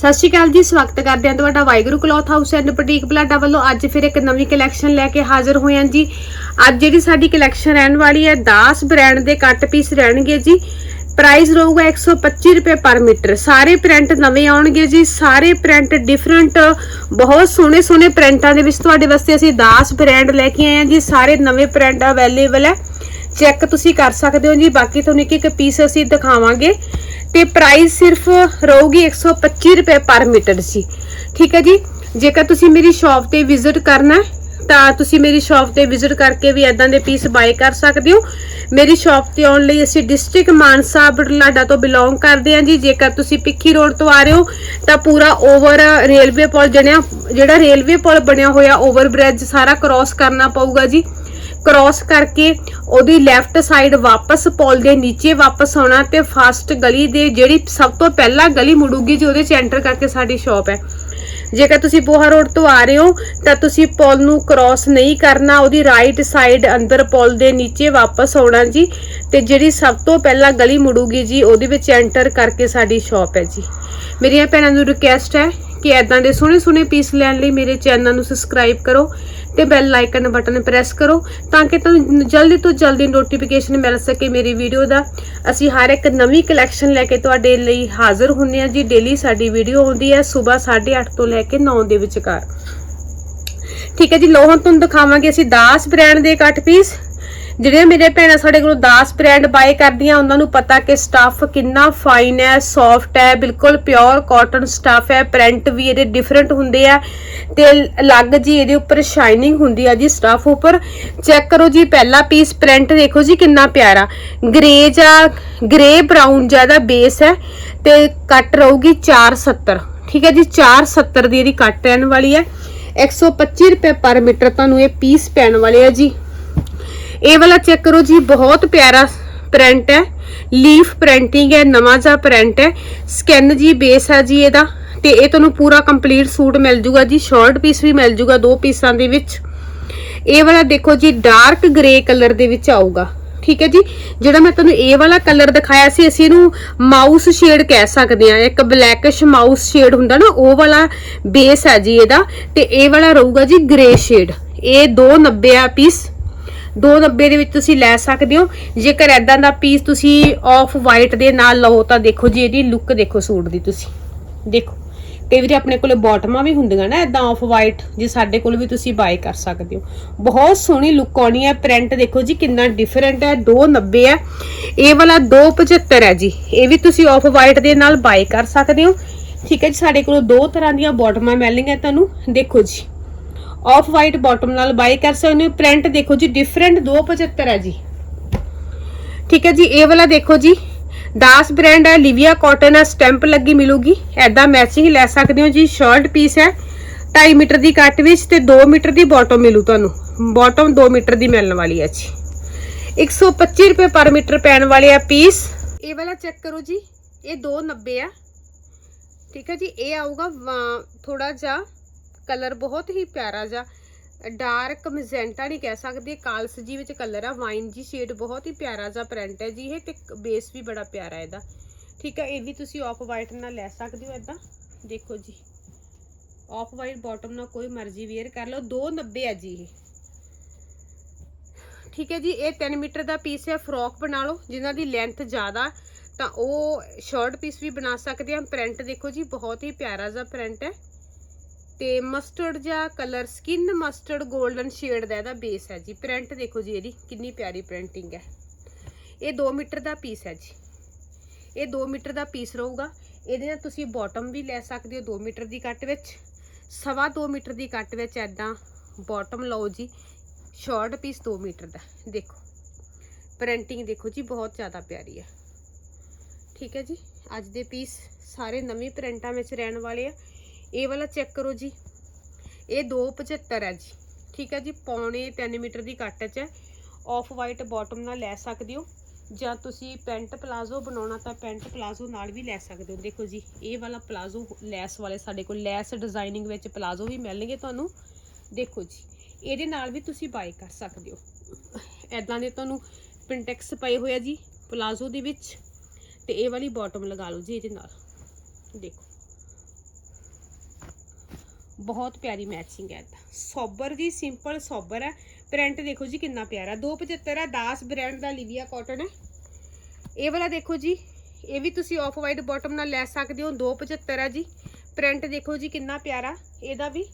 ਸਤਿ ਸ਼੍ਰੀ ਅਕਾਲ ਜੀ, ਸਵਾਗਤ ਕਰਦੇ ਹਾਂ ਤੁਹਾਡਾ Waheguru cloth house and boutique Balada ਵੱਲੋਂ ਅੱਜ ਫਿਰ ਇੱਕ ਨਵੀਂ ਕਲੈਕਸ਼ਨ ਲੈ ਕੇ ਹਾਜ਼ਰ ਹੋਏ ਹਾਂ ਜੀ। ਅੱਜ ਜਿਹੜੀ ਸਾਡੀ ਕਲੈਕਸ਼ਨ ਰਹਿਣ ਵਾਲੀ ਹੈ, ਦਾਸ ਬ੍ਰਾਂਡ ਦੇ ਕੱਟ ਪੀਸ ਰਹਿਣਗੇ ਜੀ। ਪ੍ਰਾਈਸ ਰਹੂਗਾ 125 ਰੁਪਏ ਪਰ ਮੀਟਰ। ਸਾਰੇ ਪ੍ਰਿੰਟ ਨਵੇਂ ਆਉਣਗੇ ਜੀ, ਸਾਰੇ ਪ੍ਰਿੰਟ ਡਿਫਰੈਂਟ ਬਹੁਤ ਸੋਹਣੇ ਸੋਹਣੇ ਪ੍ਰਿੰਟਾਂ ਦੇ ਵਿੱਚ ਤੁਹਾਡੇ ਵਾਸਤੇ ਅਸੀਂ ਦਾਸ ਬ੍ਰਾਂਡ ਲੈ ਕੇ ਆਏ ਹਾਂ ਜੀ, ਸਾਰੇ ਨਵੇਂ ਪ੍ਰਿੰਟ ਅਵੇਲੇਬਲ ਹੈ। ਚੈੱਕ ਤੁਸੀਂ ਕਰ ਸਕਦੇ ਹੋ ਜੀ, ਬਾਕੀ ਤੁਹਾਨੂੰ ਇੱਕ ਇੱਕ ਪੀਸ ਅਸੀਂ ਦਿਖਾਵਾਂਗੇ। ਤੇ ਪ੍ਰਾਈਸ ਸਿਰਫ ਰਹੂਗੀ 125 ਰੁਪਏ ਪਰ ਮੀਟਰ ਸੀ। ਠੀਕ ਹੈ ਜੀ? ਜੇਕਰ ਤੁਸੀਂ ਮੇਰੀ ਸ਼ਾਪ ਤੇ ਵਿਜ਼ਿਟ ਕਰਨਾ ਤਾਂ ਤੁਸੀਂ ਮੇਰੀ ਸ਼ਾਪ ਤੇ ਵਿਜ਼ਿਟ ਕਰਕੇ ਵੀ ਐਦਾਂ ਦੇ ਪੀਸ ਬਾਏ ਕਰ ਸਕਦੇ ਹੋ। ਮੇਰੀ ਸ਼ਾਪ ਤੇ ਆਉਣ ਲਈ ਅਸੀਂ ਡਿਸਟ੍ਰਿਕਟ ਮਾਨਸਾ ਬਰਲਾਡਾ ਤੋਂ ਬਿਲੋਂਗ ਕਰਦੇ ਹਾਂ ਜੀ। ਜੇਕਰ ਤੁਸੀਂ ਪਿੱਖੀ ਰੋਡ ਤੋਂ ਆ ਰਹੇ ਹੋ, ਤਾਂ ਪੂਰਾ ਓਵਰ ਰੇਲਵੇ ਪੁਲ ਜਣਿਆ, ਜਿਹੜਾ ਰੇਲਵੇ ਪੁਲ ਬਣਿਆ ਹੋਇਆ ਓਵਰ ਬ੍ਰਿਜ ਸਾਰਾ ਕ੍ਰਾਸ ਕਰਨਾ ਪਊਗਾ ਜੀ। ਕ੍ਰਾਸ ਕਰਕੇ ਉਹਦੀ ਲੈਫਟ ਸਾਈਡ ਵਾਪਸ, ਪੁਲ ਦੇ ਨੀਚੇ ਵਾਪਸ ਆਉਣਾ ਤੇ ਫਸਟ ਗਲੀ ਦੇ ਜਿਹੜੀ ਸਭ ਤੋਂ ਪਹਿਲਾਂ ਗਲੀ ਮੁੜੂਗੀ ਜੀ, ਉਹਦੇ ਚ ਐਂਟਰ ਕਰਕੇ ਸਾਡੀ ਸ਼ਾਪ ਹੈ। ਜੇਕਰ ਤੁਸੀਂ ਬੋਹਾ ਰੋਡ ਤੋਂ ਆ ਰਹੇ ਹੋ, ਤਾਂ ਤੁਸੀਂ ਪੁਲ ਨੂੰ ਕ੍ਰਾਸ ਨਹੀਂ ਕਰਨਾ, ਉਹਦੀ ਰਾਈਟ ਸਾਈਡ ਅੰਦਰ ਪੁਲ ਦੇ ਨੀਚੇ ਵਾਪਸ ਆਉਣਾ ਜੀ, ਤੇ ਜਿਹੜੀ ਸਭ ਤੋਂ ਪਹਿਲਾਂ ਗਲੀ ਮੁੜੂਗੀ ਜੀ, ਉਹਦੇ ਵਿੱਚ ਐਂਟਰ ਕਰਕੇ ਸਾਡੀ ਸ਼ਾਪ ਹੈ ਜੀ। ਮੇਰੀਆਂ ਭੈਣਾਂ, ਨੂੰ ਰਿਕੁਐਸਟ ਹੈ ਕਿ ਐਦਾਂ ਦੇ ਸੋਹਣੇ ਸੋਹਣੇ ਪੀਸ ਲੈਣ ਲਈ ਮੇਰੇ ਚੈਨਲ ਨੂੰ ਸਬਸਕ੍ਰਾਈਬ ਕਰੋ। ਤੇ ਬੈਲ ਆਈਕਨ ਬਟਨ ਪ੍ਰੈਸ ਕਰੋ ਤਾਂ ਕਿ ਤੁਹਾਨੂੰ ਜਲਦੀ ਤੋਂ ਜਲਦੀ ਨੋਟੀਫਿਕੇਸ਼ਨ ਮਿਲ ਸਕੇ ਮੇਰੀ ਵੀਡੀਓ ਦਾ। ਅਸੀਂ ਹਰ ਇੱਕ ਨਵੀਂ ਕਲੈਕਸ਼ਨ ਲੈ ਕੇ ਤੁਹਾਡੇ ਲਈ ਹਾਜ਼ਰ ਹੁੰਨੇ ਆ ਜੀ। ਡੇਲੀ ਸਾਡੀ ਵੀਡੀਓ ਆਉਂਦੀ ਹੈ ਸਵੇਰ 8:30 ਤੋਂ ਲੈ ਕੇ 9 ਦੇ ਵਿਚਕਾਰ। ਠੀਕ ਹੈ ਜੀ ਲੋ ਹੁਣ ਤੁਹਾਨੂੰ ਦਿਖਾਵਾਂਗੇ ਅਸੀਂ 10 ਬ੍ਰਾਂਡ ਦੇ ਕੱਟ ਪੀਸ ਜਿਹੜੀਆਂ ਮੇਰੇ ਭੈਣਾਂ ਸਾਡੇ ਕੋਲੋਂ 10 ਬ੍ਰਾਂਡ ਬਾਏ ਕਰਦੀਆਂ, ਉਹਨਾਂ ਨੂੰ ਪਤਾ ਕਿ ਸਟੱਫ ਕਿੰਨਾ ਫਾਈਨ ਹੈ ਸੌਫਟ ਹੈ, ਬਿਲਕੁਲ ਪਿਓਰ ਕਾਟਨ ਸਟੱਫ ਹੈ ਪ੍ਰਿੰਟ ਵੀ ਇਹਦੇ ਡਿਫਰੈਂਟ ਹੁੰਦੇ ਆ ਤੇ ਅਲੱਗ ਜੀ ਇਹਦੇ ਉੱਪਰ ਸ਼ਾਈਨਿੰਗ ਹੁੰਦੀ ਆ ਜੀ ਸਟੱਫ ਉੱਪਰ। ਚੈੱਕ ਕਰੋ ਜੀ, ਪਹਿਲਾ ਪੀਸ ਪ੍ਰਿੰਟ ਦੇਖੋ ਜੀ ਕਿੰਨਾ ਪਿਆਰਾ। ਗ੍ਰੇ ਜਾਂ ਗ੍ਰੇ ਬਰਾਊਨ ਜ਼ਿਆਦਾ ਬੇਸ ਹੈ ਤੇ ਕੱਟ ਰਹੂਗੀ 470 ਠੀਕ ਹੈ ਜੀ 470 ਦੀ ਇਹਦੀ ਕੱਟ ਰਹਿਣ ਵਾਲੀ ਹੈ। 125 ਰੁਪਏ ਪਰ ਮੀਟਰ ਤੁਹਾਨੂੰ ਇਹ ਪੀਸ ਪੈਣ ਵਾਲੇ ਆ ਜੀ। ਇਹ ਵਾਲਾ ਚੈੱਕ ਕਰੋ ਜੀ, ਬਹੁਤ ਪਿਆਰਾ ਪ੍ਰਿੰਟ ਹੈ। ਲੀਫ ਪ੍ਰਿੰਟਿੰਗ ਹੈ, ਨਵਾਂ ਜਿਹਾ ਪ੍ਰਿੰਟ ਹੈ। ਸਕਿਨ ਜੀ ਬੇਸ ਹੈ ਜੀ ਇਹਦਾ। ਤੇ ਇਹ ਤੁਹਾਨੂੰ ਪੂਰਾ ਕੰਪਲੀਟ ਸੂਟ ਮਿਲ ਜੂਗਾ ਜੀ। ਸ਼ਾਰਟ ਪੀਸ ਵੀ ਮਿਲ ਜੂਗਾ ਦੋ ਪੀਸਾਂ ਦੇ ਵਿੱਚ। ਇਹ ਵਾਲਾ ਦੇਖੋ ਜੀ ਡਾਰਕ ਗ੍ਰੇ ਕਲਰ ਦੇ ਵਿੱਚ ਆਊਗਾ। ਠੀਕ ਹੈ ਜੀ? ਜਿਹੜਾ ਮੈਂ ਤੁਹਾਨੂੰ ਇਹ ਵਾਲਾ ਕਲਰ ਦਿਖਾਇਆ ਸੀ, ਅਸੀਂ ਇਹਨੂੰ ਮਾਊਸ ਸ਼ੇਡ ਕਹਿ ਸਕਦੇ ਆ ਇੱਕ ਬਲੈਕਿਸ਼ ਮਾਊਸ ਸ਼ੇਡ ਹੁੰਦਾ ਨਾ, ਉਹ ਵਾਲਾ ਬੇਸ ਹੈ ਜੀ ਇਹਦਾ। ਤੇ ਇਹ ਵਾਲਾ ਰਹੂਗਾ ਜੀ ਗ੍ਰੇ ਸ਼ੇਡ ਇਹ 290 ਆ ਪੀਸ 290 ਦੇ ਵਿੱਚ ਤੁਸੀਂ ਲੈ ਸਕਦੇ ਹੋ। ਜੇਕਰ ਐਦਾਂ ਦਾ ਪੀਸ ਤੁਸੀਂ ਆਫ ਵਾਈਟ ਦੇ ਨਾਲ ਲਓ, ਤਾਂ ਦੇਖੋ ਜੀ ਇਹਦੀ ਲੁੱਕ ਦੇਖੋ ਸੂਟ ਦੀ ਤੁਸੀਂ। ਦੇਖੋ, ਕਈ ਵਾਰੀ ਆਪਣੇ ਕੋਲੇ ਬਾਟਮਾਂ ਵੀ ਹੁੰਦੀਆਂ ਨਾ ਐਦਾਂ ਆਫ ਵਾਈਟ ਜੇ ਸਾਡੇ ਕੋਲ ਵੀ ਤੁਸੀਂ ਬਾਏ ਕਰ ਸਕਦੇ ਹੋ। ਬਹੁਤ ਸੋਹਣੀ ਲੁੱਕ ਆਉਣੀ ਹੈ ਪ੍ਰਿੰਟ ਦੇਖੋ ਜੀ ਕਿੰਨਾ ਡਿਫਰੈਂਟ ਹੈ 290 ਹੈ। ਇਹ ਵਾਲਾ 275 ਹੈ ਜੀ। ਇਹ ਵੀ ਤੁਸੀਂ ਆਫ ਵਾਈਟ ਦੇ ਨਾਲ ਬਾਏ ਕਰ ਸਕਦੇ ਹੋ। ਠੀਕ ਹੈ ਜੀ, ਸਾਡੇ ਕੋਲ ਦੋ ਤਰ੍ਹਾਂ ਦੀਆਂ ਬਾਟਮਾਂ ਮਿਲਣਗੀਆਂ ਤੁਹਾਨੂੰ। ਦੇਖੋ ਜੀ। ਆਫ ਵਾਈਟ ਬਾਟਮ ਨਾਲ ਬਾਈ ਕਰ ਸਕਦੇ ਹੋ। ਪ੍ਰਿੰਟ ਦੇਖੋ ਜੀ ਡਿਫਰੈਂਟ 275 ਹੈ ਜੀ। ਠੀਕ ਹੈ ਜੀ, ਇਹ ਵਾਲਾ ਦੇਖੋ ਜੀ। ਦਾਸ ਬ੍ਰਾਂਡ ਹੈ ਲਿਵੀਆ ਕਾਟਨ ਹੈ ਸਟੈਂਪ ਲੱਗੀ ਮਿਲੂਗੀ। ਐਦਾਂ ਮੈਚਿੰਗ ਲੈ ਸਕਦੇ ਹੋ ਜੀ ਸ਼ਰਟ ਪੀਸ ਹੈ। 2.5 ਮੀਟਰ ਦੀ ਕੱਟ ਵਿੱਚ ਤੇ 2 ਮੀਟਰ ਦੀ ਬਾਟਮ ਮਿਲੂ ਤੁਹਾਨੂੰ। ਬਾਟਮ 2 ਮੀਟਰ ਦੀ ਮਿਲਣ ਵਾਲੀ ਹੈ ਜੀ। 125 ਰੁਪਏ ਪਰ ਮੀਟਰ ਪੈਣ ਵਾਲੇ ਆ ਪੀਸ ਇਹ ਵਾਲਾ ਚੈੱਕ ਕਰੋ ਜੀ, ਇਹ 290 ਆ। ਠੀਕ ਹੈ ਜੀ, ਇਹ ਆਊਗਾ ਥੋੜਾ ਜਿਹਾ ਕਲਰ ਬਹੁਤ ਹੀ ਪਿਆਰਾ ਜਿਹਾ, ਡਾਰਕ ਮਜੈਂਟਾ ਨਹੀਂ ਕਹਿ ਸਕਦੇ, ਕਾਲਸ ਜੀ ਵਿੱਚ ਕਲਰ ਆ, ਵਾਈਨ ਜੀ ਸ਼ੇਡ ਬਹੁਤ ਹੀ ਪਿਆਰਾ ਜਿਹਾ ਪ੍ਰਿੰਟ ਹੈ ਜੀ, ਇਹ ਤੇ ਬੇਸ ਵੀ ਬੜਾ ਪਿਆਰਾ ਇਹਦਾ। ਠੀਕ ਹੈ, ਇਹ ਵੀ ਤੁਸੀਂ ਆਫ ਵਾਈਟ ਨਾਲ ਲੈ ਸਕਦੇ ਹੋ ਇਦਾਂ ਦੇਖੋ ਜੀ ਆਫ ਵਾਈਟ ਬਾਟਮ ਨਾਲ ਕੋਈ ਮਰਜ਼ੀ ਵੇਅਰ ਕਰ ਲਓ 290 ਹੈ ਜੀ ਇਹ। ਠੀਕ ਹੈ ਜੀ, ਇਹ 3 ਮੀਟਰ ਦਾ ਪੀਸ ਹੈ ਫਰੋਕ ਬਣਾ ਲਓ, ਜਿਨ੍ਹਾਂ ਦੀ ਲੈਂਥ ਜ਼ਿਆਦਾ, ਤਾਂ ਉਹ ਸ਼ਰਟ ਪੀਸ ਵੀ ਬਣਾ ਸਕਦੇ ਆ। ਪ੍ਰਿੰਟ ਦੇਖੋ ਜੀ, ਬਹੁਤ ਹੀ ਪਿਆਰਾ ਜਿਹਾ ਪ੍ਰਿੰਟ ਹੈ। ਤੇ ਮਸਟਰਡ ਜਾਂ colour skin mustard golden shade ਦਾ ਇਹਦਾ ਬੇਸ ਹੈ ਜੀ। ਪ੍ਰਿੰਟ ਦੇਖੋ ਜੀ ਇਹਦੀ, ਕਿੰਨੀ ਪਿਆਰੀ ਪ੍ਰਿੰਟਿੰਗ ਹੈ। ਇਹ 2 ਮੀਟਰ ਦਾ ਪੀਸ ਹੈ ਜੀ। ਇਹ 2 ਮੀਟਰ ਦਾ ਪੀਸ ਰਹੂਗਾ। ਇਹਦੇ ਨਾਲ ਤੁਸੀਂ ਬਾਟਮ ਵੀ ਲੈ ਸਕਦੇ ਹੋ 2 ਮੀਟਰ ਦੀ ਕੱਟ ਵਿੱਚ। ਸਵਾ 2 ਮੀਟਰ ਦੀ ਕੱਟ ਵਿੱਚ ਐਦਾਂ ਬਾਟਮ ਲਓ ਜੀ। ਸ਼ਾਰਟ ਪੀਸ 2 ਮੀਟਰ ਦਾ। ਦੇਖੋ। ਪ੍ਰਿੰਟਿੰਗ ਦੇਖੋ ਜੀ, ਬਹੁਤ ਜ਼ਿਆਦਾ ਪਿਆਰੀ ਹੈ। ਠੀਕ ਹੈ ਜੀ। ਅੱਜ ਦੇ ਪੀਸ ਸਾਰੇ ਨਵੀਂ ਪ੍ਰਿੰਟਾਂ ਵਿੱਚ ਰਹਿਣ ਵਾਲੇ ਆ। ਇਹ ਵਾਲਾ ਚੈੱਕ ਕਰੋ ਜੀ। ਇਹ 275 ਹੈ ਜੀ। ਠੀਕ ਹੈ ਜੀ, ਪੌਣੇ 3 ਮੀਟਰ ਦੀ ਕੱਟ 'ਚ ਹੈ। ਆਫ ਵਾਈਟ ਬਾਟਮ ਨਾਲ ਲੈ ਸਕਦੇ ਹੋ। ਜਾਂ ਤੁਸੀਂ ਪੈਂਟ ਪਲਾਜ਼ੋ ਬਣਾਉਣਾ ਤਾਂ ਪੈਂਟ ਪਲਾਜ਼ੋ ਨਾਲ ਵੀ ਲੈ ਸਕਦੇ ਹੋ। ਦੇਖੋ ਜੀ, ਇਹ ਵਾਲਾ ਪਲਾਜ਼ੋ ਲੈਸ ਵਾਲੇ ਸਾਡੇ ਕੋਲ ਲੈਸ ਡਿਜ਼ਾਈਨਿੰਗ ਵਿੱਚ ਪਲਾਜ਼ੋ ਵੀ ਮਿਲਣਗੇ ਤੁਹਾਨੂੰ। ਦੇਖੋ ਜੀ, ਇਹਦੇ ਨਾਲ ਵੀ ਤੁਸੀਂ ਬਾਈ ਕਰ ਸਕਦੇ ਹੋ। ਐਦਾਂ ਦੇ ਤੁਹਾਨੂੰ ਪਿੰਟੈਕਸ ਪਏ ਹੋਏ ਆ ਜੀ, ਪਲਾਜ਼ੋ ਦੇ ਵਿੱਚ। ਤੇ ਇਹ ਵਾਲੀ ਬਾਟਮ ਲਗਾ ਲਓ ਜੀ ਇਹਦੇ ਨਾਲ। ਦੇਖੋ। ਬਹੁਤ ਪਿਆਰੀ ਮੈਚਿੰਗ ਹੈ ਸੋਬਰ ਦੀ ਸਿੰਪਲ ਸੋਬਰ ਹੈ। ਪ੍ਰਿੰਟ ਦੇਖੋ ਜੀ ਕਿੰਨਾ ਪਿਆਰਾ। 275 ਹੈ, ਦਾਸ ਬ੍ਰਾਂਡ ਦਾ ਲਿਵੀਆ ਕਾਟਨ ਹੈ। ਇਹ ਵਾਲਾ ਦੇਖੋ ਜੀ, ਇਹ ਵੀ ਤੁਸੀਂ ਆਫ ਵਾਈਟ ਬਾਟਮ ਨਾਲ ਲੈ ਸਕਦੇ ਹੋ 275 ਹੈ ਜੀ। ਪ੍ਰਿੰਟ ਦੇਖੋ ਜੀ ਕਿੰਨਾ ਪਿਆਰਾ, ਇਹਦਾ ਵੀ।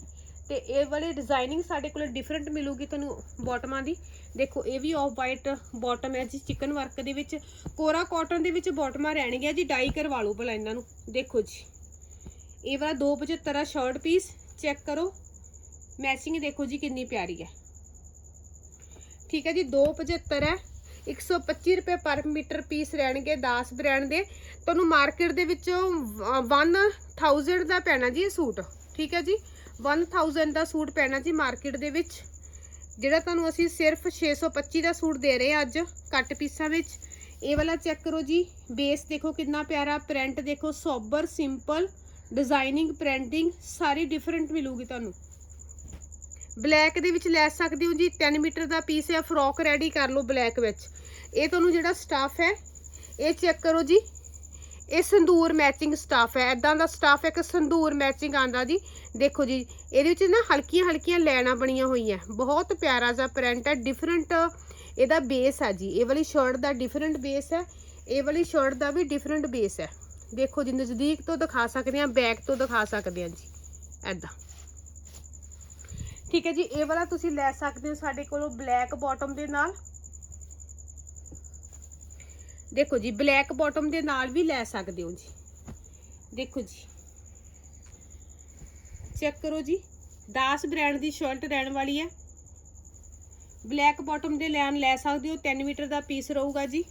ਤੇ ਇਹ ਵਾਲੇ ਡਿਜ਼ਾਈਨਿੰਗ ਸਾਡੇ ਕੋਲ ਡਿਫਰੈਂਟ ਮਿਲੂਗੀ ਤੁਹਾਨੂੰ ਬਾਟਮਾਂ ਦੀ। ਦੇਖੋ, ਇਹ ਵੀ ਆਫ ਵਾਈਟ ਬਾਟਮ ਹੈ ਜੀ ਚਿਕਨ ਵਰਕ ਦੇ ਵਿੱਚ। ਕੋਰਾ ਕਾਟਨ ਦੇ ਵਿੱਚ ਬਾਟਮਾਂ ਰਹਿਣਗੀਆਂ ਜੀ ਡਾਈ ਕਰਵਾ ਲਓ ਭਲਾ ਇਹਨਾਂ ਨੂੰ। ਦੇਖੋ ਜੀ। ਇਹ ਵਾਲਾ 275 ਦਾ ਸ਼ਰਟ ਪੀਸ ਚੈੱਕ ਕਰੋ। ਮੈਚਿੰਗ ਦੇਖੋ ਜੀ ਕਿੰਨੀ ਪਿਆਰੀ ਹੈ। ਠੀਕ ਹੈ ਜੀ 275 ਹੈ। 125 ਰੁਪਏ ਪਰ ਮੀਟਰ ਪੀਸ ਰਹਿਣਗੇ 10 ਬ੍ਰਾਂਡ ਦੇ। ਤੁਹਾਨੂੰ ਮਾਰਕੀਟ ਦੇ ਵਿੱਚੋਂ 1000 ਦਾ ਪੈਣਾ ਜੀ ਇਹ ਸੂਟ। ਠੀਕ ਹੈ ਜੀ 1000 ਦਾ ਸੂਟ ਪੈਣਾ ਜੀ ਮਾਰਕੀਟ ਦੇ ਵਿੱਚ। ਜਿਹੜਾ ਤੁਹਾਨੂੰ ਅਸੀਂ ਸਿਰਫ 625 ਦਾ ਸੂਟ ਦੇ ਰਹੇ ਅੱਜ ਕੱਟ ਪੀਸਾਂ ਵਿੱਚ। ਇਹ ਵਾਲਾ ਚੈੱਕ ਕਰੋ ਜੀ, ਬੇਸ ਦੇਖੋ ਕਿੰਨਾ ਪਿਆਰਾ, ਪ੍ਰਿੰਟ ਦੇਖੋ, ਸੋਬਰ, ਸਿੰਪਲ। ਡਿਜ਼ਾਈਨਿੰਗ ਪ੍ਰਿੰਟਿੰਗ ਸਾਰੀ ਡਿਫਰੈਂਟ ਮਿਲੂਗੀ ਤੁਹਾਨੂੰ। ਬਲੈਕ ਦੇ ਵਿੱਚ ਲੈ ਸਕਦੇ ਹੋ ਜੀ 10 ਮੀਟਰ ਦਾ ਪੀਸ ਹੈ ਫਰੋਕ ਰੈਡੀ ਕਰ ਲਓ ਬਲੈਕ ਵਿੱਚ। ਇਹ ਤੁਹਾਨੂੰ ਜਿਹੜਾ ਸਟਾਫ ਹੈ, ਇਹ ਚੈੱਕ ਕਰੋ ਜੀ। ਇਹ ਸੰਦੂਰ ਮੈਚਿੰਗ ਸਟਾਫ ਹੈ ਐਦਾਂ ਦਾ ਸਟਾਫ ਇੱਕ ਸੰਦੂਰ ਮੈਚਿੰਗ ਆਂਦਾ ਜੀ। ਦੇਖੋ ਜੀ, ਇਹਦੇ ਵਿੱਚ ਨਾ ਹਲਕੀਆਂ ਹਲਕੀਆਂ ਲੈਣਾ ਬਣੀਆਂ ਹੋਈਆਂ। ਬਹੁਤ ਪਿਆਰਾ ਜਿਹਾ ਪ੍ਰਿੰਟ ਹੈ ਡਿਫਰੈਂਟ ਇਹਦਾ ਬੇਸ ਹੈ ਜੀ। ਇਹ ਵਾਲੀ ਸ਼ਰਟ ਦਾ ਡਿਫਰੈਂਟ ਬੇਸ ਹੈ, ਇਹ ਵਾਲੀ ਸ਼ਰਟ ਦਾ ਵੀ ਡਿਫਰੈਂਟ ਬੇਸ ਹੈ। ਦੇਖੋ ਜੀ ਨਜ਼ਦੀਕ ਤੋਂ ਦਿਖਾ ਸਕਦੇ ਹਾਂ ਬੈਕ ਤੋਂ ਦਿਖਾ ਸਕਦੇ ਹਾਂ ਜੀ ਐਦਾਂ ਠੀਕ ਹੈ ਜੀ, ਇਹ ਵਾਲਾ ਤੁਸੀਂ ਲੈ ਸਕਦੇ ਹੋ ਸਾਡੇ ਕੋਲੋਂ ਬਲੈਕ ਬਾਟਮ ਦੇ ਨਾਲ। ਦੇਖੋ ਜੀ ਬਲੈਕ ਬਾਟਮ ਦੇ ਨਾਲ ਵੀ ਲੈ ਸਕਦੇ ਹੋ ਜੀ। ਦੇਖੋ ਜੀ। ਚੈੱਕ ਕਰੋ ਜੀ 10 ਬ੍ਰਾਂਡ ਦੀ ਸ਼ਰਟ ਰਹਿਣ ਵਾਲੀ ਹੈ। ਬਲੈਕ ਬਾਟਮ ਦੇ ਲੈਣ ਲੈ ਸਕਦੇ ਹੋ 3 ਮੀਟਰ ਦਾ ਪੀਸ ਰਹੂਗਾ ਜੀ।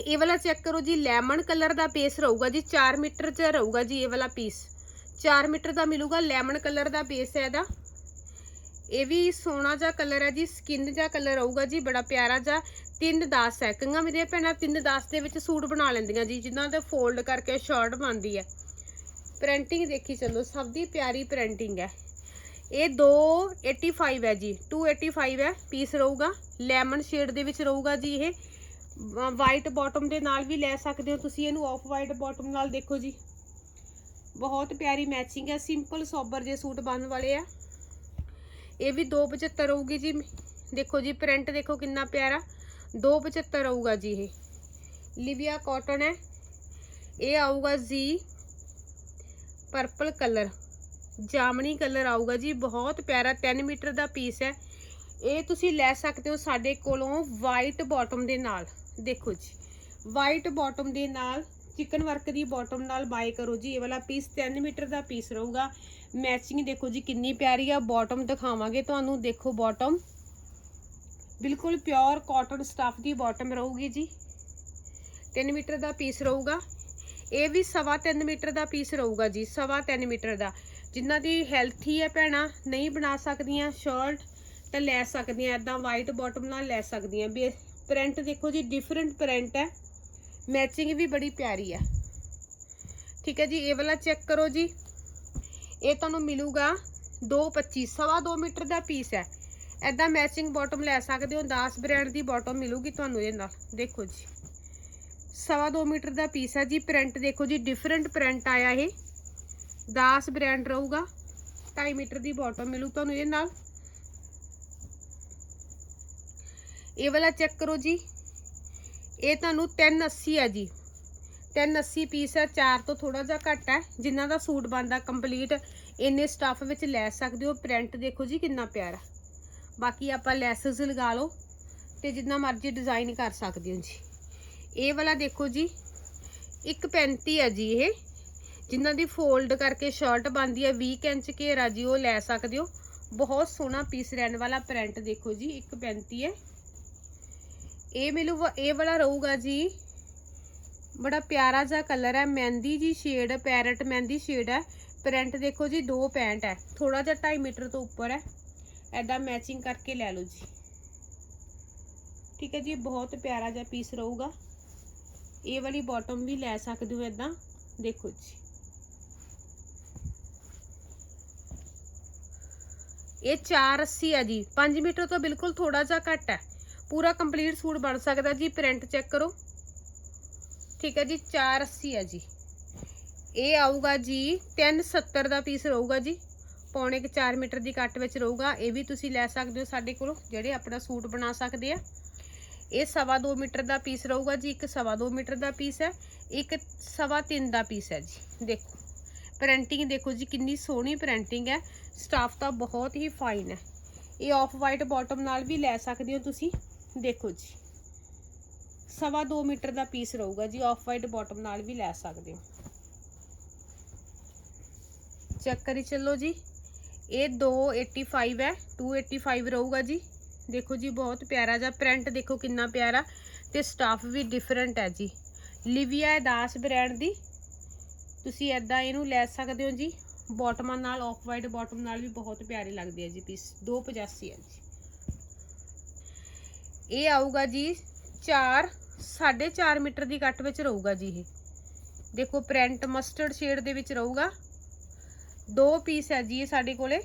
ਇਹ ਵਾਲਾ ਚੈੱਕ ਕਰੋ ਜੀ ਲੈਮਨ ਕਲਰ ਦਾ ਪੇਸ ਰਹੂਗਾ ਜੀ 4 ਮੀਟਰ ਚ ਰਹੂਗਾ ਜੀ ਇਹ ਵਾਲਾ ਪੀਸ 4 ਮੀਟਰ ਦਾ ਮਿਲੂਗਾ ਲੈਮਨ ਕਲਰ ਦਾ ਬੇਸ ਹੈ ਇਹਦਾ। ਇਹ ਵੀ ਸੋਨਾ ਜਿਹਾ ਕਲਰ ਹੈ ਜੀ ਸਕਿਨ ਜਿਹਾ ਕਲਰ ਆਊਗਾ ਜੀ, ਬੜਾ ਪਿਆਰਾ ਜਿਹਾ। 310 ਹੈ ਕੰਗਾ ਮੇਰੀਆਂ ਭੈਣਾਂ 310 ਦੇ ਵਿੱਚ ਸੂਟ ਬਣਾ ਲੈਂਦੀਆਂ ਜੀ, ਜਿਨ੍ਹਾਂ ਦੇ ਫੋਲਡ ਕਰਕੇ ਸ਼ਰਟ ਬਣਦੀ ਹੈ। ਪ੍ਰਿੰਟਿੰਗ ਦੇਖੀ ਚੱਲੋ, ਸਭ ਦੀ ਪਿਆਰੀ ਪ੍ਰਿੰਟਿੰਗ ਹੈ। ਇਹ 285 ਹੈ ਜੀ 285 ਹੈ ਪੀਸ ਰਹੂਗਾ। ਲੈਮਨ ਸ਼ੇਡ ਦੇ ਵਿੱਚ ਰਹੂਗਾ ਜੀ ਇਹ। ਵਾਈਟ ਬਾਟਮ ਦੇ ਨਾਲ ਵੀ ਲੈ ਸਕਦੇ ਹੋ ਤੁਸੀਂ, ਇਹਨੂੰ ਆਫ ਵਾਈਟ ਬਾਟਮ ਨਾਲ ਦੇਖੋ ਜੀ। ਬਹੁਤ ਪਿਆਰੀ ਮੈਚਿੰਗ ਹੈ ਸਿੰਪਲ ਸੋਬਰ ਜੇ ਸੂਟ ਬਣਨ ਵਾਲੇ ਆ। ਇਹ ਵੀ 275 ਰਹੂਗੀ ਜੀ। ਦੇਖੋ ਜੀ ਪ੍ਰਿੰਟ ਦੇਖੋ ਕਿੰਨਾ ਪਿਆਰਾ। 275 ਆਊਗਾ ਜੀ ਇਹ। ਲਿਵੀਆ ਕਾਟਨ ਹੈ। ਇਹ ਆਊਗਾ ਜੀ ਪਰਪਲ ਕਲਰ ਜਾਮਣੀ ਕਲਰ ਆਊਗਾ ਜੀ। ਬਹੁਤ ਪਿਆਰਾ 3 ਮੀਟਰ ਦਾ ਪੀਸ ਹੈ। ਇਹ ਤੁਸੀਂ ਲੈ ਸਕਦੇ ਹੋ ਸਾਡੇ ਕੋਲੋਂ ਵਾਈਟ ਬਾਟਮ ਦੇ ਨਾਲ। ਦੇਖੋ ਜੀ ਵਾਈਟ ਬਾਟਮ ਦੇ ਨਾਲ ਚਿਕਨ ਵਰਕ ਦੀ ਬਾਟਮ ਨਾਲ ਬਾਈ ਕਰੋ ਜੀ, ਇਹ ਵਾਲਾ ਪੀਸ 3 ਮੀਟਰ ਦਾ ਪੀਸ ਰਹੂਗਾ। ਮੈਚਿੰਗ ਦੇਖੋ ਜੀ ਕਿੰਨੀ ਪਿਆਰੀ ਆ ਬਾਟਮ ਦਿਖਾਵਾਂਗੇ ਤੁਹਾਨੂੰ, ਦੇਖੋ ਬਾਟਮ ਬਿਲਕੁਲ ਪਿਓਰ ਕਾਟਨ ਸਟਫ ਦੀ ਬਾਟਮ ਰਹੂਗੀ ਜੀ। 3 ਮੀਟਰ ਦਾ ਪੀਸ ਰਹੂਗਾ। ਇਹ ਵੀ ਸਵਾ 3 ਮੀਟਰ ਦਾ ਪੀਸ ਰਹੂਗਾ ਜੀ, ਸਵਾ 3 ਮੀਟਰ ਦਾ। ਜਿਨ੍ਹਾਂ ਦੀ ਹੈਲਥੀ ਹੈ ਭੈਣਾ, ਨਹੀਂ ਬਣਾ ਸਕਦੀਆਂ ਸ਼ਰਟ ਤਾਂ ਲੈ ਸਕਦੀਆਂ ਐਦਾਂ ਵਾਈਟ ਬਾਟਮ ਨਾਲ ਲੈ ਸਕਦੀਆਂ ਵੀ ਪ੍ਰਿੰਟ ਦੇਖੋ ਜੀ ਡਿਫਰੈਂਟ ਪ੍ਰਿੰਟ ਹੈ। ਮੈਚਿੰਗ ਵੀ ਬੜੀ ਪਿਆਰੀ ਹੈ। ਠੀਕ ਹੈ ਜੀ, ਇਹ ਵਾਲਾ ਚੈੱਕ ਕਰੋ ਜੀ। ਇਹ ਤੁਹਾਨੂੰ ਮਿਲੂਗਾ 225 ਸਵਾ 2 ਮੀਟਰ ਦਾ ਪੀਸ ਹੈ। ਐਦਾਂ ਮੈਚਿੰਗ ਬਾਟਮ ਲੈ ਸਕਦੇ ਹੋ 10 ਬ੍ਰਾਂਡ ਦੀ ਬਾਟਮ ਮਿਲੂਗੀ ਤੁਹਾਨੂੰ ਇਹਦੇ ਨਾਲ। ਦੇਖੋ ਜੀ। ਸਵਾ 2 ਮੀਟਰ ਦਾ ਪੀਸ ਹੈ ਜੀ ਪ੍ਰਿੰਟ ਦੇਖੋ ਜੀ ਡਿਫਰੈਂਟ ਪ੍ਰਿੰਟ ਆਇਆ ਇਹ। 10 ਬ੍ਰਾਂਡ ਰਹੂਗਾ। 2.5 ਮੀਟਰ ਦੀ ਬਾਟਮ ਮਿਲੂ ਤੁਹਾਨੂੰ ਇਹਦੇ ਨਾਲ। ਇਹ ਵਾਲਾ ਚੈੱਕ ਕਰੋ ਜੀ। ਇਹ ਤੁਹਾਨੂੰ 380 ਹੈ ਜੀ। 380 ਪੀਸ ਹੈ 4 ਤੋਂ ਥੋੜਾ ਜਿਹਾ ਘੱਟ ਹੈ। ਜਿਨ੍ਹਾਂ ਦਾ ਸੂਟ ਬਣਦਾ ਕੰਪਲੀਟ ਇੰਨੇ ਸਟਫ ਵਿੱਚ ਲੈ ਸਕਦੇ ਹੋ। ਪ੍ਰਿੰਟ ਦੇਖੋ ਜੀ ਕਿੰਨਾ ਪਿਆਰਾ। ਬਾਕੀ ਆਪਾਂ ਲੈਸਸ ਲਗਾ ਲਓ ਤੇ ਜਿੰਨਾ ਮਰਜ਼ੀ ਡਿਜ਼ਾਈਨ ਕਰ ਸਕਦੇ ਹੋ ਜੀ। ਇਹ ਵਾਲਾ ਦੇਖੋ ਜੀ 135 ਹੈ ਜੀ ਇਹ। ਜਿਨ੍ਹਾਂ ਦੀ ਫੋਲਡ ਕਰਕੇ ਸ਼ਰਟ ਬਣਦੀ ਹੈ 20 ਇੰਚ ਘੇਰਾ ਜੀ, ਉਹ ਲੈ ਸਕਦੇ ਹੋ। ਬਹੁਤ ਸੋਹਣਾ ਪੀਸ ਰਹਿਣ ਵਾਲਾ ਪ੍ਰਿੰਟ ਦੇਖੋ ਜੀ 135 ਹੈ। ਇਹ ਮਿਲੂਗਾ ਇਹ ਵਾਲਾ ਰਹੂਗਾ ਜੀ। ਬੜਾ ਪਿਆਰਾ ਜਿਹਾ ਕਲਰ ਹੈ। ਮਹਿੰਦੀ ਜੀ ਸ਼ੇਡ ਪੈਰਟ ਮਹਿੰਦੀ ਸ਼ੇਡ ਹੈ। ਪ੍ਰਿੰਟ ਦੇਖੋ ਜੀ, ਦੋ ਪੈਂਟ ਹੈ। ਥੋੜਾ ਜਿਹਾ 2.5 ਮੀਟਰ ਤੋਂ ਉੱਪਰ ਹੈ। ਐਦਾਂ ਮੈਚਿੰਗ ਕਰਕੇ ਲੈ ਲਓ ਜੀ। ਠੀਕ ਹੈ ਜੀ ਬਹੁਤ ਪਿਆਰਾ ਜਿਹਾ ਪੀਸ ਰਹੂਗਾ। ਇਹ ਵਾਲੀ ਬਾਟਮ ਵੀ ਲੈ ਸਕਦੇ ਹੋ ਐਦਾਂ ਦੇਖੋ ਜੀ। ਇਹ 480 ਆ ਜੀ। 5 ਮੀਟਰ ਤੋਂ ਬਿਲਕੁਲ ਥੋੜਾ ਜਿਹਾ ਘੱਟ ਹੈ। ਪੂਰਾ ਕੰਪਲੀਟ ਸੂਟ ਬਣ ਸਕਦਾ ਜੀ ਪ੍ਰਿੰਟ ਚੈੱਕ ਕਰੋ। ਠੀਕ ਹੈ ਜੀ 480 ਹੈ ਜੀ। ਇਹ ਆਊਗਾ ਜੀ 370 ਦਾ ਪੀਸ ਰਹੂਗਾ ਜੀ। ਪੌਣੇ ਕੁ 4 ਮੀਟਰ ਦੀ ਕੱਟ ਵਿੱਚ ਰਹੂਗਾ। ਇਹ ਵੀ ਤੁਸੀਂ ਲੈ ਸਕਦੇ ਹੋ ਸਾਡੇ ਕੋਲੋਂ, ਜਿਹੜੇ ਆਪਣਾ ਸੂਟ ਬਣਾ ਸਕਦੇ ਆ। ਇਹ ਸਵਾ 2 ਮੀਟਰ ਦਾ ਪੀਸ ਰਹੂਗਾ ਜੀ, ਇੱਕ ਸਵਾ 2 ਮੀਟਰ ਦਾ ਪੀਸ ਹੈ, ਇੱਕ ਸਵਾ 3 ਦਾ ਪੀਸ ਹੈ ਜੀ। ਦੇਖੋ ਪ੍ਰਿੰਟਿੰਗ ਦੇਖੋ ਜੀ, ਕਿੰਨੀ ਸੋਹਣੀ ਪ੍ਰਿੰਟਿੰਗ ਹੈ। ਸਟਾਫ ਤਾਂ ਬਹੁਤ ਹੀ ਫਾਈਨ ਹੈ। ਇਹ ਆਫ ਵਾਈਟ ਬਾਟਮ ਨਾਲ ਵੀ ਲੈ ਸਕਦੇ ਹੋ ਤੁਸੀਂ। ਦੇਖੋ ਜੀ। ਸਵਾ 2 ਮੀਟਰ ਦਾ ਪੀਸ ਰਹੂਗਾ ਜੀ ਆਫ ਵਾਈਟ ਬਾਟਮ ਨਾਲ ਵੀ ਲੈ ਸਕਦੇ ਹੋ। ਚੈੱਕ ਕਰੀ ਚੱਲੋ ਜੀ। ਇਹ 285 ਹੈ 285 ਰਹੂਗਾ ਜੀ। ਦੇਖੋ ਜੀ, ਬਹੁਤ ਪਿਆਰਾ ਜਿਹਾ ਪ੍ਰਿੰਟ ਦੇਖੋ ਕਿੰਨਾ ਪਿਆਰਾ। ਤੇ ਸਟਾਫ ਵੀ ਡਿਫਰੈਂਟ ਹੈ ਜੀ। ਲਿਵੀਆ ਦਾਸ ਬ੍ਰਾਂਡ ਦੀ। ਤੁਸੀਂ ਐਦਾਂ ਇਹਨੂੰ ਲੈ ਸਕਦੇ ਹੋ ਜੀ। ਬਾਟਮਾਂ ਨਾਲ ਆਫ ਵਾਈਟ ਬਾਟਮ ਨਾਲ ਵੀ ਬਹੁਤ ਪਿਆਰੇ ਲੱਗਦੇ ਆ ਜੀ ਪੀਸ 285 ਹੈ ਜੀ। ਇਹ ਆਊਗਾ ਜੀ 4 4.5 ਮੀਟਰ ਦੀ ਕੱਟ ਵਿੱਚ ਰਹੂਗਾ ਜੀ ਇਹ। ਦੇਖੋ, ਪ੍ਰਿੰਟ ਮਸਟਰਡ ਸ਼ੇਡ ਦੇ ਵਿੱਚ ਰਹੂਗਾ। ਦੋ ਪੀਸ ਹੈ ਜੀ ਇਹ ਸਾਡੇ ਕੋਲੇ।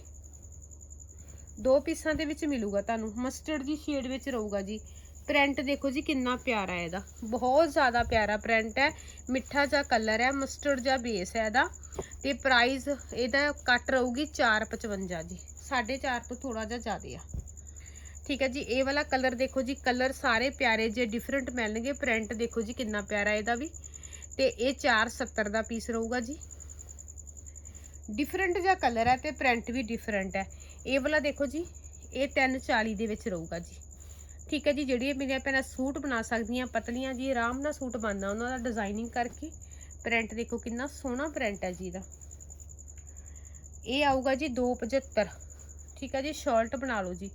ਦੋ ਪੀਸਾਂ ਦੇ ਵਿੱਚ ਮਿਲੂਗਾ ਤੁਹਾਨੂੰ। ਮਸਟਰਡ ਦੀ ਸ਼ੇਡ ਵਿੱਚ ਰਹੂਗਾ ਜੀ। ਪ੍ਰਿੰਟ ਦੇਖੋ ਜੀ ਕਿੰਨਾ ਪਿਆਰਾ ਹੈ ਇਹਦਾ। ਬਹੁਤ ਜ਼ਿਆਦਾ ਪਿਆਰਾ ਪ੍ਰਿੰਟ ਹੈ। ਮਿੱਠਾ ਜਿਹਾ ਕਲਰ ਹੈ ਮਸਟਰਡ ਜਿਹਾ ਬੇਸ ਹੈ ਇਹਦਾ। ਤੇ ਪ੍ਰਾਈਸ ਇਹਦਾ ਕੱਟ ਰਹੂਗੀ 455 ਜੀ। 4.5 ਤੋਂ ਥੋੜਾ ਜਿਹਾ ਜ਼ਿਆਦਾ ਆ। ਠੀਕ ਹੈ ਜੀ, ਇਹ ਵਾਲਾ ਕਲਰ ਦੇਖੋ ਜੀ ਕਲਰ ਸਾਰੇ ਪਿਆਰੇ ਜੇ ਡਿਫਰੈਂਟ ਮਿਲਣਗੇ ਪ੍ਰਿੰਟ ਦੇਖੋ ਜੀ ਕਿੰਨਾ ਪਿਆਰਾ ਇਹਦਾ ਵੀ। ਤੇ ਇਹ 470 ਦਾ ਪੀਸ ਰਹੂਗਾ ਜੀ। ਡਿਫਰੈਂਟ ਜਿਹਾ ਕਲਰ ਹੈ ਤੇ ਪ੍ਰਿੰਟ ਵੀ ਡਿਫਰੈਂਟ ਹੈ। ਇਹ ਵਾਲਾ ਦੇਖੋ ਜੀ, ਇਹ 340 ਦੇ ਵਿੱਚ ਰਹੂਗਾ ਜੀ। ਠੀਕ ਹੈ ਜੀ, ਜਿਹੜੀਆਂ ਮੇਰੀਆਂ ਭੈਣਾਂ ਸੂਟ ਬਣਾ ਸਕਦੀਆਂ ਪਤਲੀਆਂ ਜੀ, ਆਰਾਮ ਨਾਲ ਸੂਟ ਬਣਦਾ ਉਹਨਾਂ ਦਾ ਡਿਜ਼ਾਈਨਿੰਗ ਕਰਕੇ। ਪ੍ਰਿੰਟ ਦੇਖੋ ਕਿੰਨਾ ਸੋਹਣਾ ਪ੍ਰਿੰਟ ਹੈ ਜੀ ਦਾ ਇਹ ਆਊਗਾ ਜੀ 275 ਠੀਕ ਹੈ ਜੀ ਸ਼ਰਟ ਬਣਾ ਲਓ ਜੀ।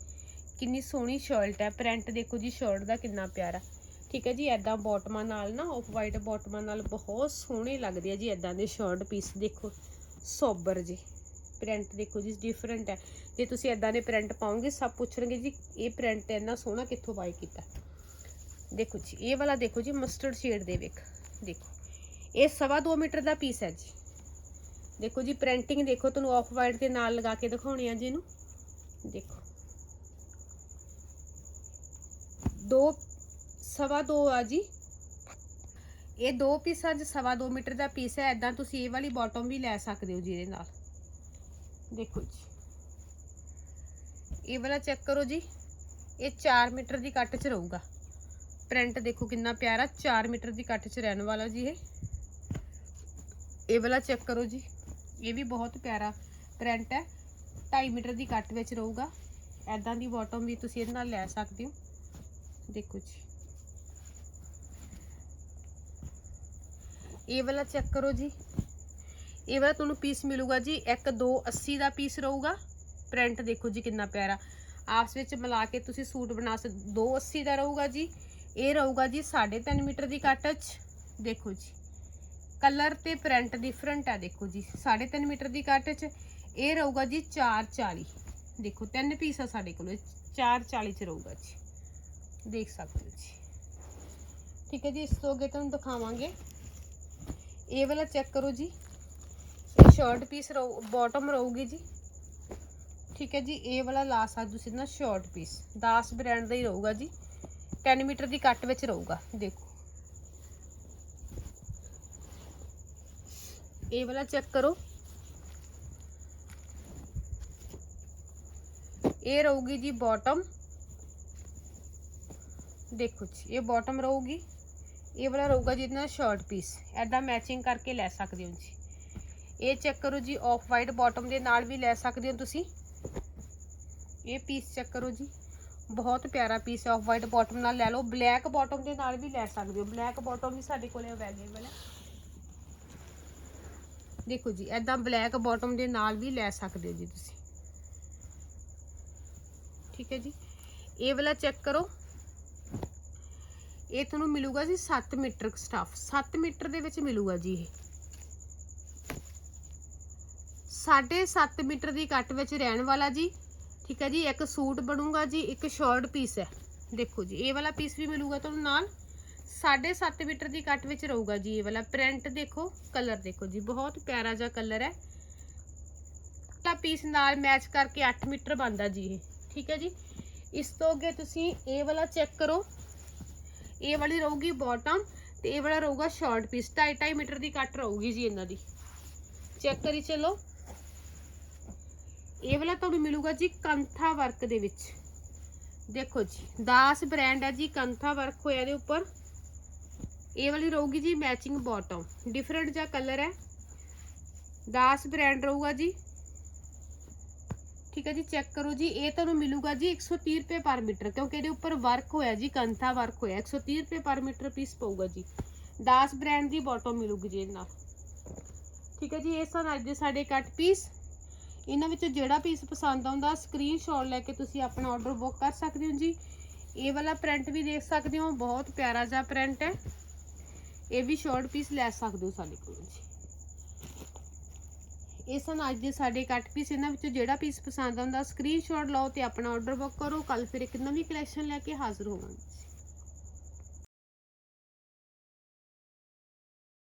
ਕਿੰਨੀ ਸੋਹਣੀ ਸ਼ਰਟ ਹੈ। ਪ੍ਰਿੰਟ ਦੇਖੋ ਜੀ ਸ਼ਰਟ ਦਾ ਕਿੰਨਾ ਪਿਆਰਾ। ਠੀਕ ਹੈ ਜੀ ਐਦਾਂ ਬਾਟਮਾਂ ਨਾਲ ਨਾ ਆਫ ਵਾਈਟ ਬਾਟਮਾਂ ਨਾਲ ਬਹੁਤ ਸੋਹਣੇ ਲੱਗਦੇ ਆ ਜੀ ਐਦਾਂ ਦੇ ਸ਼ਰਟ ਪੀਸ ਦੇਖੋ, ਸੋਬਰ ਜੀ। ਪ੍ਰਿੰਟ ਦੇਖੋ ਜੀ ਡਿਫਰੈਂਟ ਹੈ। ਜੇ ਤੁਸੀਂ ਐਦਾਂ ਦੇ ਪ੍ਰਿੰਟ ਪਾਓਗੇ, ਸਭ ਪੁੱਛਣਗੇ ਜੀ, ਇਹ ਪ੍ਰਿੰਟ ਇੰਨਾ ਸੋਹਣਾ ਕਿੱਥੋਂ ਬਾਈ ਕੀਤਾ। ਦੇਖੋ ਜੀ, ਇਹ ਵਾਲਾ ਦੇਖੋ ਜੀ ਮਸਟਰਡ ਸ਼ੇਡ ਦੇ ਵਿੱਚ। ਦੇਖੋ, ਇਹ ਸਵਾ 2 ਮੀਟਰ ਦਾ ਪੀਸ ਹੈ ਜੀ। ਦੇਖੋ ਜੀ ਪ੍ਰਿੰਟਿੰਗ ਦੇਖੋ, ਤੁਹਾਨੂੰ ਆਫ ਵਾਈਟ ਦੇ ਨਾਲ ਲਗਾ ਕੇ ਦਿਖਾਉਣੇ ਆ ਜੀ ਇਹਨੂੰ। ਦੇਖੋ ਦੋ ਸਵਾ ਦੋ ਆ ਜੀ ਇਹ ਦੋ ਪੀਸਾਂ 'ਚ ਸਵਾ 2 ਮੀਟਰ ਦਾ ਪੀਸ ਹੈ ਐਦਾਂ ਤੁਸੀਂ ਇਹ ਵਾਲੀ ਬਾਟਮ ਵੀ ਲੈ ਸਕਦੇ ਹੋ ਜੀ ਇਹਦੇ ਨਾਲ ਦੇਖੋ ਜੀ ਇਹ ਵਾਲਾ ਚੈੱਕ ਕਰੋ ਜੀ ਇਹ 4 ਮੀਟਰ ਦੀ ਕੱਟ 'ਚ ਰਹੂਗਾ ਪ੍ਰਿੰਟ ਦੇਖੋ ਕਿੰਨਾ ਪਿਆਰਾ 4 ਮੀਟਰ ਦੀ ਕੱਟ 'ਚ ਰਹਿਣ ਵਾਲਾ ਜੀ ਇਹ ਇਹ ਵਾਲਾ ਚੈੱਕ ਕਰੋ ਜੀ ਇਹ ਵੀ ਬਹੁਤ ਪਿਆਰਾ ਪ੍ਰਿੰਟ ਹੈ 2.5 ਮੀਟਰ ਦੀ ਕੱਟ ਵਿੱਚ ਰਹੂਗਾ ਐਦਾਂ ਦੀ ਬਾਟਮ ਵੀ ਤੁਸੀਂ ਇਹਦੇ ਨਾਲ ਲੈ ਸਕਦੇ ਹੋ ਦੇਖੋ ਜੀ। ਇਹ ਵਾਲਾ ਚੈੱਕ ਕਰੋ ਜੀ। ਇਹ ਵਾਲਾ ਤੁਹਾਨੂੰ ਪੀਸ ਮਿਲੂਗਾ ਜੀ। ਇੱਕ 280 ਦਾ ਪੀਸ ਰਹੂਗਾ। ਪ੍ਰਿੰਟ ਦੇਖੋ ਜੀ ਕਿੰਨਾ ਪਿਆਰਾ। ਆਪਸ ਵਿੱਚ ਮਿਲਾ ਕੇ ਤੁਸੀਂ ਸੂਟ ਬਣਾ ਸਕਦੇ 280 ਦਾ ਰਹੂਗਾ ਜੀ। ਇਹ ਰਹੂਗਾ ਜੀ 3.5 ਮੀਟਰ ਦੀ ਕੱਟ 'ਚ। ਦੇਖੋ ਜੀ। ਕਲਰ ਤੇ ਪ੍ਰਿੰਟ ਡਿਫਰੈਂਟ ਹੈ ਦੇਖੋ ਜੀ। 3.5 ਮੀਟਰ ਦੀ ਕੱਟ 'ਚ। ਇਹ ਰਹੂਗਾ ਜੀ 440 ਦੇਖੋ ਤਿੰਨ ਪੀਸ ਆ ਸਾਡੇ ਕੋਲ। 440 'ਚ ਰਹੂਗਾ ਜੀ। ਦੇਖ ਸਕਦੇ ਹੋ ਜੀ। ਠੀਕ ਹੈ ਜੀ, ਇਸ ਤੋਂ ਅੱਗੇ ਤੁਹਾਨੂੰ ਦਿਖਾਵਾਂਗੇ। ਇਹ ਵਾਲਾ ਚੈੱਕ ਕਰੋ ਜੀ। ਇਹ ਸ਼ਾਰਟ ਪੀਸ ਰਹੂ ਬਾਟਮ ਰਹੂਗੀ ਜੀ। ਠੀਕ ਹੈ ਜੀ, ਇਹ ਵਾਲਾ ਲਾ ਸਕਦੇ ਤੁਸੀਂ ਨਾ ਸ਼ਾਰਟ ਪੀਸ 10 ਬ੍ਰਾਂਡ ਦਾ ਹੀ ਰਹੂਗਾ ਜੀ। 10 ਮੀਟਰ ਦੀ ਕੱਟ ਵਿੱਚ ਰਹੂਗਾ, ਦੇਖੋ। ਇਹ ਵਾਲਾ ਚੈੱਕ ਕਰੋ। ਇਹ ਰਹੂਗੀ ਜੀ ਬਾਟਮ ਦੇਖੋ ਜੀ, ਇਹ ਬਾਟਮ ਰਹੂਗੀ, ਇਹ ਵਾਲਾ ਰਹੂਗਾ ਜੀ ਇਹਦਾ ਸ਼ਾਰਟ ਪੀਸ ਐਦਾਂ ਮੈਚਿੰਗ ਕਰਕੇ ਲੈ ਸਕਦੇ ਹੋ ਜੀ। ਇਹ ਚੈੱਕ ਕਰੋ ਜੀ ਆਫ ਵਾਈਟ ਬਾਟਮ ਦੇ ਨਾਲ ਵੀ ਲੈ ਸਕਦੇ ਹੋ ਤੁਸੀਂ। ਇਹ ਪੀਸ ਚੈੱਕ ਕਰੋ ਜੀ। ਬਹੁਤ ਪਿਆਰਾ ਪੀਸ ਆਫ ਵਾਈਟ ਬਾਟਮ ਨਾਲ ਲੈ ਲਓ। ਬਲੈਕ ਬਾਟਮ ਦੇ ਨਾਲ ਵੀ ਲੈ ਸਕਦੇ ਹੋ। ਬਲੈਕ ਬਾਟਮ ਵੀ ਸਾਡੇ ਕੋਲੇ ਅਵੇਲੇਬਲ ਹੈ। ਦੇਖੋ ਜੀ ਐਦਾਂ ਬਲੈਕ ਬਾਟਮ ਦੇ ਨਾਲ ਵੀ ਲੈ ਸਕਦੇ ਹੋ ਜੀ ਤੁਸੀਂ। ਠੀਕ ਹੈ ਜੀ। ਇਹ ਵਾਲਾ ਚੈੱਕ ਕਰੋ। ਇਹ ਤੁਹਾਨੂੰ ਮਿਲੂਗਾ ਜੀ 7 ਮੀਟਰ ਸਟਾਫ 7 ਮੀਟਰ ਦੇ ਵਿੱਚ ਮਿਲੂਗਾ ਜੀ ਇਹ। 7.5 ਮੀਟਰ ਦੀ ਕੱਟ ਵਿੱਚ ਰਹਿਣ ਵਾਲਾ ਜੀ। ਠੀਕ ਹੈ ਜੀ, ਇੱਕ ਸੂਟ ਬਣੂਗਾ ਜੀ, ਇੱਕ ਸ਼ਾਰਟ ਪੀਸ ਹੈ। ਦੇਖੋ ਜੀ, ਇਹ ਵਾਲਾ ਪੀਸ ਵੀ ਮਿਲੂਗਾ ਤੁਹਾਨੂੰ ਨਾਲ। 7.5 ਮੀਟਰ ਦੀ ਕੱਟ ਵਿੱਚ ਰਹੂਗਾ ਜੀ ਇਹ ਵਾਲਾ। ਪ੍ਰਿੰਟ ਦੇਖੋ ਕਲਰ ਦੇਖੋ ਜੀ, ਬਹੁਤ ਪਿਆਰਾ ਜਿਹਾ ਕਲਰ ਹੈ। ਤਾਂ ਪੀਸ ਨਾਲ ਮੈਚ ਕਰਕੇ 8 ਮੀਟਰ ਬਣਦਾ ਜੀ ਇਹ। ਠੀਕ ਹੈ ਜੀ, ਇਸ ਤੋਂ ਅੱਗੇ ਤੁਸੀਂ ਇਹ ਵਾਲਾ ਚੈੱਕ ਕਰੋ। ਇਹ ਵਾਲੀ ਰਹੂਗੀ ਬਾਟਮ ਤੇ ਇਹ ਵਾਲਾ ਰਹੂਗਾ ਸ਼ਾਰਟ ਪੀਸ 2.5 ਮੀਟਰ ਦੀ ਕੱਟ ਰਹੂਗੀ ਜੀ ਇਹਨਾਂ ਦੀ। ਚੈੱਕ ਕਰੀ ਚਲੋ। ਇਹ ਵਾਲਾ ਤੁਹਾਨੂੰ ਮਿਲੂਗਾ ਜੀ ਕੰਥਾ ਵਰਕ ਦੇ ਵਿੱਚ। ਦੇਖੋ ਜੀ, ਦਾਸ ਬ੍ਰਾਂਡ ਹੈ ਜੀ, ਕੰਥਾ ਵਰਕ ਹੋਇਆ ਇਹਦੇ ਉੱਪਰ। ਇਹ ਵਾਲੀ ਰਹੂਗੀ ਜੀ ਮੈਚਿੰਗ ਬਾਟਮ ਡਿਫਰੈਂਟ ਜਿਹਾ ਕਲਰ ਹੈ। ਦਾਸ ਬ੍ਰਾਂਡ ਰਹੂਗਾ ਜੀ। ਠੀਕ ਹੈ ਜੀ ਚੈੱਕ ਕਰੋ ਜੀ, ਇਹ ਤੁਹਾਨੂੰ ਮਿਲੂਗਾ ਜੀ 130 ਰੁਪਏ ਪਰ ਮੀਟਰ, ਕਿਉਂਕਿ ਇਹਦੇ ਉੱਪਰ ਵਰਕ ਹੋਇਆ ਜੀ, ਕੰਥਾ ਵਰਕ ਹੋਇਆ 130 ਰੁਪਏ ਪਰ ਮੀਟਰ ਪੀਸ ਪਊਗਾ ਜੀ। ਦਾਸ ਬ੍ਰਾਂਡ ਦੀ ਬਾਟਮ ਮਿਲੂਗੀ ਜੀ ਇਹਨਾਂ ਠੀਕ ਹੈ ਜੀ, ਇਹ ਸਨ ਅੱਜ ਦੇ ਸਾਡੇ ਕੱਟ ਪੀਸ ਇਹਨਾਂ ਵਿੱਚੋਂ ਜਿਹੜਾ ਪੀਸ ਪਸੰਦ ਆਉਂਦਾ ਸਕਰੀਨਸ਼ਾਟ ਲੈ ਕੇ ਤੁਸੀਂ ਆਪਣਾ ਆਰਡਰ ਬੁੱਕ ਕਰ ਸਕਦੇ ਹੋ ਜੀ। ਇਹ ਵਾਲਾ ਪ੍ਰਿੰਟ ਵੀ ਦੇਖ ਸਕਦੇ ਹੋ, ਬਹੁਤ ਪਿਆਰਾ ਜਿਹਾ ਪ੍ਰਿੰਟ ਹੈ। ਇਹ ਵੀ ਸ਼ਾਰਟ ਪੀਸ ਲੈ ਸਕਦੇ ਹੋ ਸਾਡੇ ਕੋਲ ਜੀ। ਇਹ ਸਨ ਅੱਜ ਦੇ ਸਾਡੇ ਕੱਟ ਪੀਸ ਇਹਨਾਂ ਵਿੱਚੋਂ ਜਿਹੜਾ ਪੀਸ ਪਸੰਦ ਆਉਂਦਾ ਸਕਰੀਨਸ਼ਾਟ ਲਓ ਤੇ ਆਪਣਾ ਆਰਡਰ ਬੁੱਕ ਕਰੋ ਕੱਲ ਫਿਰ ਇੱਕ ਨਵੀਂ ਕਲੈਕਸ਼ਨ ਲੈ ਕੇ ਹਾਜ਼ਰ ਹੋਵਾਂਗੇ।